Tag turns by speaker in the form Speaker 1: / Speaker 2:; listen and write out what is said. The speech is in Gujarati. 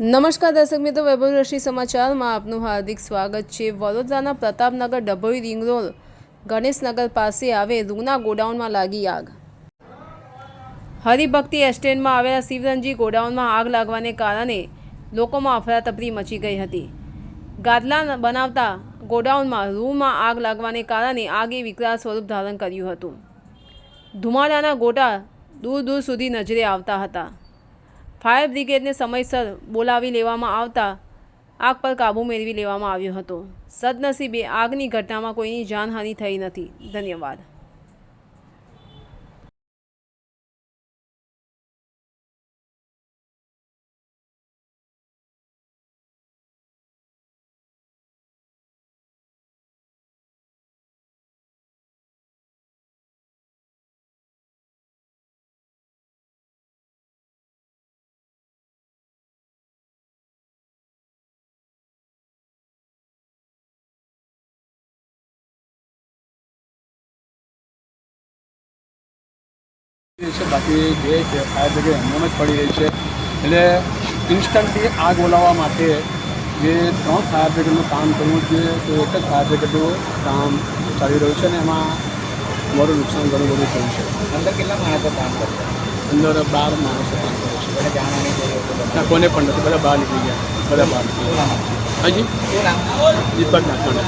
Speaker 1: નમસ્કાર દર્શક મિત્રો, વૈભવ રશી સમાચારમાં આપનું હાર્દિક સ્વાગત છે. વડોદરાના પ્રતાપનગર ડભોઈ રિંગ રોડ ગણેશનગર પાસે આવે રૂના ગોડાઉનમાં લાગી આગ. હરિભક્તિ એસ્ટેન્ડમાં આવેલા શિવરંજી ગોડાઉનમાં આગ લાગવાને કારણે લોકોમાં અફરાતફરી મચી ગઈ હતી. ગાદલા બનાવતા ગોડાઉનમાં રૂમાં આગ લાગવાને કારણે આગે વિકરાળ સ્વરૂપ ધારણ કર્યું હતું. ધુમાડાના ગોટા દૂર દૂર સુધી નજરે આવતા હતા. ફાયર બ્રિગેડને સમયસર બોલાવી લેવામાં આવતા આગ પર કાબૂ મેળવી લેવામાં આવ્યો હતો. સદનસીબે આગની ઘટનામાં કોઈની જાનહાનિ થઈ નથી. ધન્યવાદ.
Speaker 2: છે બાકી જે છે ફાયર બ્રિગેડ એમનેમ જ પડી રહી છે. એટલે ઇન્સ્ટન્ટલી આગ ઓલાવવા માટે જે ત્રણ ફાયર બ્રિગેડનું કામ કરવું છે તો એક જ ફાયર બ્રિગેડનું કામ ચાલી રહ્યું છે અને એમાં મારું નુકસાન ઘણું બધું થયું છે.
Speaker 3: અંદર કેટલા માણસો કામ કરતા
Speaker 2: અંદર બાર માણસો કામ કરે છે.
Speaker 3: બધા? જાણવાની જરૂર
Speaker 2: કોને પણ નથી. બધા બહાર નીકળી ગયા. બધા બહાર નીકળી ગયા. હાજી દીપક નાથવાણા